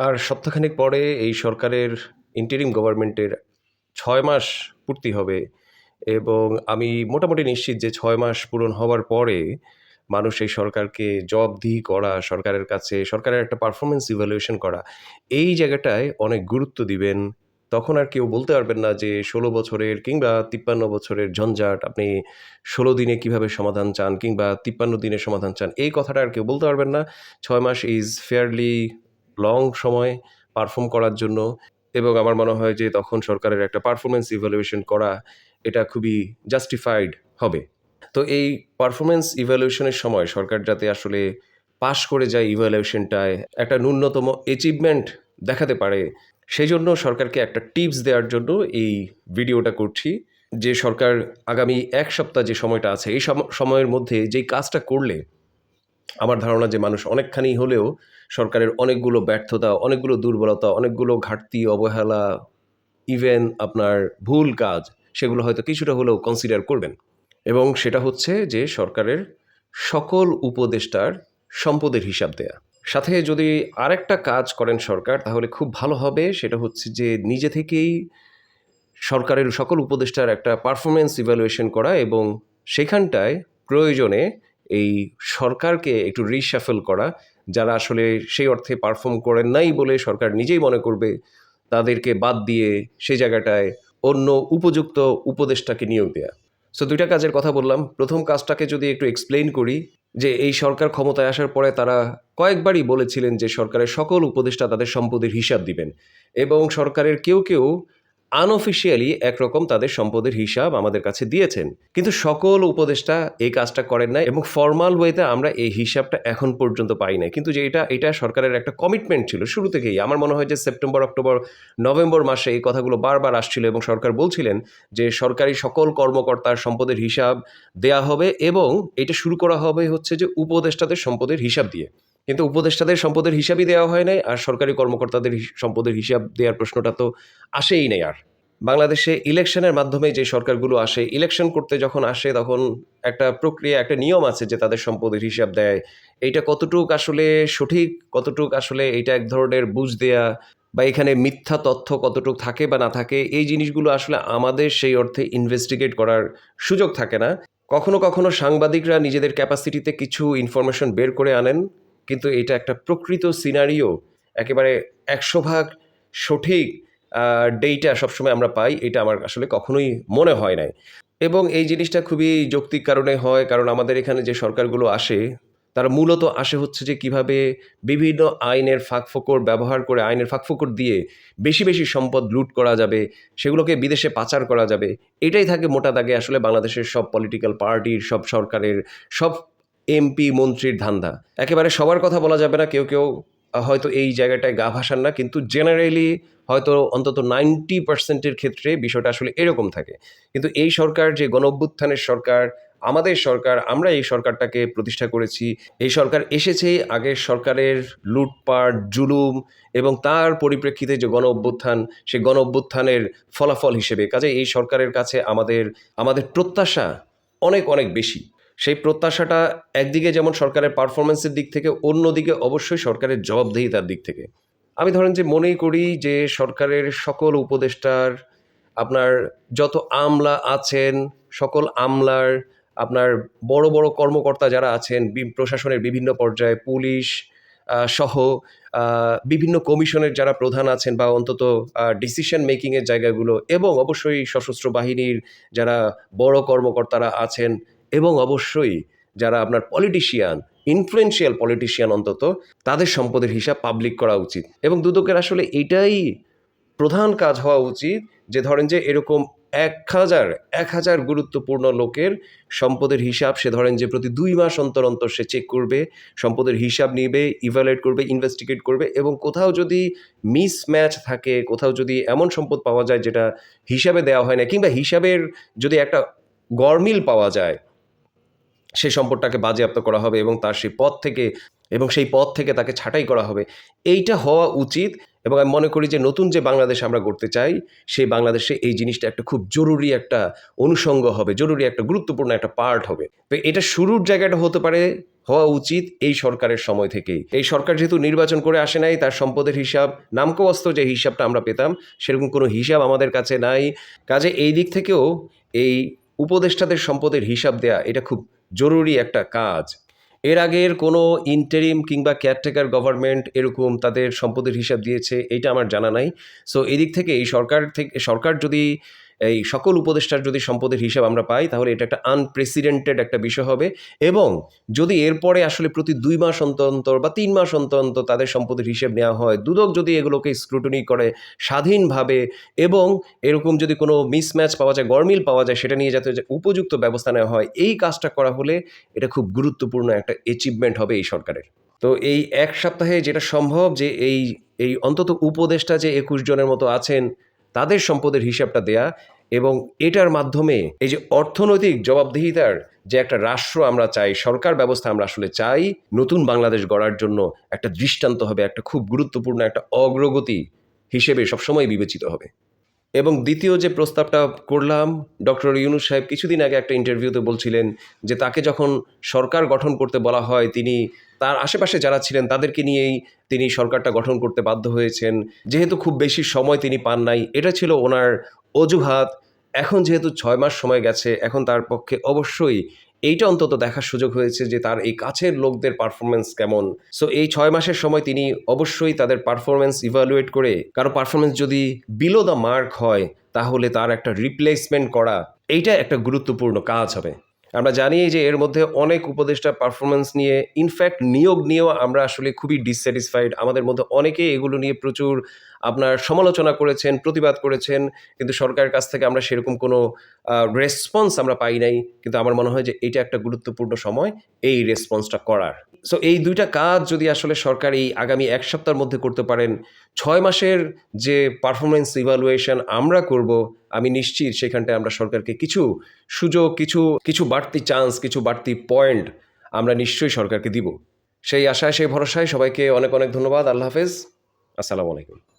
আর সপ্তাহখানেক পরে এই সরকারের ইন্টারিম গভর্নমেন্টের ছয় মাস পূর্তি হবে এবং আমি মোটামুটি নিশ্চিত যে ছয় মাস পূরণ হওয়ার পরে মানুষ এই সরকারকে জবাবদিহি করা, সরকারের কাছে, সরকারের একটা পারফরমেন্স ইভ্যালুয়েশন করা, এই জায়গাটায় অনেক গুরুত্ব দিবেন। তখন আর কেউ বলতে পারবেন না যে ষোলো বছরের কিংবা তিপ্পান্ন বছরের ঝঞ্ঝাট, আপনি ষোলো দিনে কীভাবে সমাধান চান কিংবা তিপ্পান্ন দিনে সমাধান চান, এই কথাটা আর কেউ বলতে পারবেন না। ছয় মাস ইজ ফেয়ারলি লং সময় পারফর্ম করার জন্য এবং আমার মনে হয় যে তখন সরকারের একটা পারফরমেন্স ইভ্যালুয়েশন করা এটা খুবই জাস্টিফাইড হবে। তো এই পারফরমেন্স ইভ্যালুয়েশনের সময় সরকার যাতে আসলে পাশ করে যায় ইভ্যালুয়েশনটায় একটা ন্যূনতম অ্যাচিভমেন্ট দেখাতে পারে, সেই জন্য সরকারকে একটা টিপস দেওয়ার জন্য এই ভিডিওটা করছি যে সরকার আগামী এক সপ্তাহ যে সময়টা আছে, এই সম- সময়ের মধ্যে যেই কাজটা করলে আমার ধারণা যে মানুষ অনেকখানি হলেও সরকারের অনেকগুলো ব্যর্থতা, অনেকগুলো দুর্বলতা, অনেকগুলো ঘাটতি, অবহেলা ইভেন আপনার ভুল কাজ, সেগুলো হয়তো কিছুটা হলেও কনসিডার করবেন। এবং সেটা হচ্ছে যে সরকারের সকল উপদেষ্টার সম্পদের হিসাব দেয়া। সাথে যদি আরেকটা কাজ করেন সরকার, তাহলে খুব ভালো হবে, সেটা হচ্ছে যে নিজে থেকেই সরকারের সকল উপদেষ্টার একটা পারফরমেন্স ইভ্যালুয়েশন করা এবং সেখানটায় প্রয়োজনে এই সরকারকে একটু রিশাফেল করা, যারা আসলে সেই অর্থে পারফর্ম করেন নাই বলে সরকার নিজেই মনে করবে, তাদেরকে বাদ দিয়ে সেই জায়গাটায় অন্য উপযুক্ত উপদেষ্টাকে নিয়োগ দেয়া। সো দুইটা কাজের কথা বললাম। প্রথম কাজটাকে যদি একটু এক্সপ্লেইন করি, যে এই সরকার ক্ষমতায় আসার পরে তারা কয়েকবারই বলেছিলেন যে সরকারের সকল উপদেষ্টা তাদের সম্পদের হিসাব দিবেন এবং সরকারের কেউ কেউ আনঅফিসিয়ালি একরকম তাদের সম্পদের হিসাব আমাদের কাছে দিয়েছেন। কিন্তু সকল উপদেষ্টা এই কাজটা করেন না এবং ফর্মাল ওয়েতে আমরা এই হিসাবটা এখন পর্যন্ত পাই না কিন্তু যে এটা এটা সরকারের একটা কমিটমেন্ট ছিল শুরু থেকেই। আমার মনে হয় যে সেপ্টেম্বর অক্টোবর নভেম্বর মাসে এই কথাগুলো বারবার আসছিল এবং সরকার বলছিলেন যে সরকারি সকল কর্মকর্তার সম্পদের হিসাব দেয়া হবে এবং এটা শুরু করা হবে হচ্ছে যে উপদেষ্টাদের সম্পদের হিসাব দিয়ে। কিন্তু উপদেষ্টাদের সম্পদের হিসাবই দেওয়া হয় নাই আর সরকারি কর্মকর্তাদের সম্পদের হিসাব দেওয়ার প্রশ্নটা তো আসেই নেই আর। বাংলাদেশে ইলেকশনের মাধ্যমে যে সরকারগুলো আসে, ইলেকশন করতে যখন আসে তখন একটা প্রক্রিয়া, একটা নিয়ম আছে যে তাদের সম্পদের হিসাব দেয়। এইটা কতটুক আসলে সঠিক, কতটুক আসলে এটা এক ধরনের বুঝ দেয়া বা এখানে মিথ্যা তথ্য কতটুক থাকে বা না থাকে, এই জিনিসগুলো আসলে আমাদের সেই অর্থে ইনভেস্টিগেট করার সুযোগ থাকে না। কখনো কখনো সাংবাদিকরা নিজেদের ক্যাপাসিটিতে কিছু ইনফরমেশন বের করে আনেন। কিন্তু এটা একটা প্রকৃত সিনারিও একেবারে একশো ভাগ সঠিক ডেইটা সবসময় আমরা পাই, এটা আমার আসলে কখনোই মনে হয় নাই। এবং এই জিনিসটা খুবই যৌক্তিক কারণে হয়, কারণ আমাদের এখানে যে সরকারগুলো আসে, তারা মূলত আসে হচ্ছে যে কীভাবে বিভিন্ন আইনের ফাঁকফোকর ব্যবহার করে, আইনের ফাঁকফোকর দিয়ে বেশি বেশি সম্পদ লুট করা যাবে, সেগুলোকে বিদেশে পাচার করা যাবে, এটাই থাকে মোটা দাগে আসলে বাংলাদেশের সব পলিটিক্যাল পার্টির সব সরকারের, সব এমপি মন্ত্রীর ধান্দা। একেবারে সবার কথা বলা যাবে না, কেউ কেউ হয়তো এই জায়গাটায় গা ভাসান না, কিন্তু জেনারেলি হয়তো অন্তত নাইনটি পার্সেন্টের ক্ষেত্রে বিষয়টা আসলে এরকম থাকে। কিন্তু এই সরকার, যে গণ অভ্যুত্থানের সরকার, আমাদের সরকার, আমরা এই সরকারটাকে প্রতিষ্ঠা করেছি। এই সরকার এসেছে, আগের সরকারের লুটপাট, জুলুম এবং তার পরিপ্রেক্ষিতে যে গণ অভ্যুত্থান সে গণ অভ্যুত্থানের ফলাফল হিসেবে। কাজে এই সরকারের কাছে আমাদের আমাদের প্রত্যাশা অনেক অনেক বেশি। সেই প্রত্যাশাটা একদিকে যেমন সরকারের পারফরমেন্সের দিক থেকে, অন্যদিকে অবশ্যই সরকারের জবাবদিহিতার দিক থেকে। আমি ধরেন যে মনেই করি যে সরকারের সকল উপদেষ্টার আপনার যত আমলা আছেন, সকল আমলার আপনার বড় বড় কর্মকর্তা যারা আছেন প্রশাসনের বিভিন্ন পর্যায়ে, পুলিশ সহ বিভিন্ন কমিশনের যারা প্রধান আছেন বা অন্তত ডিসিশন মেকিংয়ের জায়গাগুলো এবং অবশ্যই সশস্ত্র বাহিনীর যারা বড় কর্মকর্তারা আছেন এবং অবশ্যই যারা আপনার পলিটিশিয়ান ইনফ্লুয়েন্সিয়াল পলিটিশিয়ান অন্তত, তাদের সম্পদের হিসাব পাবলিক করা উচিত। এবং দুদকের আসলে এটাই প্রধান কাজ হওয়া উচিত যে ধরেন যে এরকম এক হাজার এক হাজার গুরুত্বপূর্ণ লোকের সম্পদের হিসাব সে ধরেন যে প্রতি দুই মাস অন্তর অন্তর সে চেক করবে, সম্পদের হিসাব নিবে ইভ্যালুয়েট করবে ইনভেস্টিগেট করবে এবং কোথাও যদি মিসম্যাচ থাকে, কোথাও যদি এমন সম্পদ পাওয়া যায় যেটা হিসাবে দেওয়া হয় না কিংবা হিসাবের যদি একটা গরমিল পাওয়া যায় সেই সম্পদটাকে বাজেয়াপ্ত করা হবে এবং তার সেই পদ থেকে এবং সেই পদ থেকে তাকে ছাঁটাই করা হবে। এইটা হওয়া উচিত এবং আমি মনে করি যে নতুন যে বাংলাদেশ আমরা গড়তে চাই, সেই বাংলাদেশে এই জিনিসটা একটা খুব জরুরি একটা অনুষঙ্গ হবে, জরুরি একটা গুরুত্বপূর্ণ একটা পার্ট হবে। তো এটা শুরুর জায়গাটা হতে পারে, হওয়া উচিত এই সরকারের সময় থেকেই। এই সরকার যেহেতু নির্বাচন করে আসে নাই, তার সম্পদের হিসাব নামকবস্ত যে হিসাবটা আমরা পেতাম, সেরকম কোনো হিসাব আমাদের কাছে নাই। কাজে এই দিক থেকেও এই উপদেষ্টাদের সম্পদের হিসাব দেয়া, এটা খুব জরুরি একটা কাজ। এর আগের কোনো ইন্টারিম কিংবা কেয়ারটেকার গভর্নমেন্ট এরকম তাদের সম্পদের হিসাব দিয়েছে, এটা আমার জানা নাই। সো এদিক থেকে এই সরকার থেকে, সরকার যদি এই সকল উপদেষ্টার যদি সম্পদের হিসাব আমরা পাই, তাহলে এটা একটা আনপ্রেসিডেন্টেড একটা বিষয় হবে। এবং যদি এরপরে আসলে প্রতি দুই মাস অন্তর অন্তর বা তিন মাস অন্তর অন্তর তাদের সম্পদের হিসেব নেওয়া হয়, দুদক যদি এগুলোকে স্ক্রুটনি করে স্বাধীনভাবে এবং এরকম যদি কোনো মিসম্যাচ পাওয়া যায় গরমিল পাওয়া যায়, সেটা নিয়ে যাতে উপযুক্ত ব্যবস্থা নেওয়া হয়, এই কাজটা করা হলে এটা খুব গুরুত্বপূর্ণ একটা অ্যাচিভমেন্ট হবে এই সরকারের। তো এই এক সপ্তাহে যেটা সম্ভব যে এই এই অন্তত উপদেষ্টা যে একুশ জনের মতো আছেন তাদের সম্পদের হিসাবটা দেয়া এবং এটার মাধ্যমে এই যে অর্থনৈতিক জবাবদিহিতার যে একটা রাষ্ট্র আমরা চাই, সরকার ব্যবস্থা আমরা আসলে চাই, নতুন বাংলাদেশ গড়ার জন্য একটা দৃষ্টান্ত হবে, একটা খুব গুরুত্বপূর্ণ, একটা অগ্রগতি হিসেবে সবসময় বিবেচিত হবে। এবং দ্বিতীয় যে প্রস্তাবটা করলাম, ডক্টর ইউনুস সাহেব কিছুদিন আগে একটা ইন্টারভিউতে বলছিলেন যে তাকে যখন সরকার গঠন করতে বলা হয়, তিনি তার আশেপাশে যারা ছিলেন তাদেরকে নিয়েই তিনি সরকারটা গঠন করতে বাধ্য হয়েছেন। যেহেতু খুব বেশি সময় তিনি পান নাই, এটা ছিল ওনার অজুহাত। এখন যেহেতু ছয় মাস সময় গেছে, এখন তার পক্ষে অবশ্যই এইটা অন্তত দেখার সুযোগ হয়েছে যে তার এই কাছের লোকদের পারফরমেন্স কেমন। সো এই ছয় মাসের সময় তিনি অবশ্যই তাদের পারফরমেন্স ইভালুয়েট করে কারও পারফরমেন্স যদি বিলো দ্য মার্ক হয়, তাহলে তার একটা রিপ্লেসমেন্ট করা, এইটা একটা গুরুত্বপূর্ণ কাজ হবে। আমরা জানি যে এর মধ্যে অনেক উপদেষ্টা পারফরমেন্স নিয়ে ইনফ্যাক্ট নিয়োগ নিয়েও আমরা আসলে খুবই ডিসস্যাটিসফাইড আমাদের মধ্যে অনেকে এগুলো নিয়ে প্রচুর আপনার সমালোচনা করেছেন, প্রতিবাদ করেছেন, কিন্তু সরকারের কাছ থেকে আমরা সেরকম কোনো রেসপন্স আমরা পাই নাই। কিন্তু আমার মনে হয় যে এটা একটা গুরুত্বপূর্ণ সময়, এই রেসপন্সটা করার। সো এই দুইটা কাজ যদি আসলে সরকার এই আগামী এক সপ্তাহের মধ্যে করতে পারেন ছয় মাসের যে পারফরমেন্স ইভালুয়েশন আমরা করব, আমি নিশ্চিত সেখানটায় আমরা সরকারকে কিছু সুযোগ, কিছু কিছু বাড়তি চান্স কিছু বাড়তি পয়েন্ট আমরা নিশ্চয়ই সরকারকে দিব। সেই আশায়, সেই ভরসায় সবাইকে অনেক অনেক ধন্যবাদ। আল্লাহ হাফেজ। আসসালামু আলাইকুম।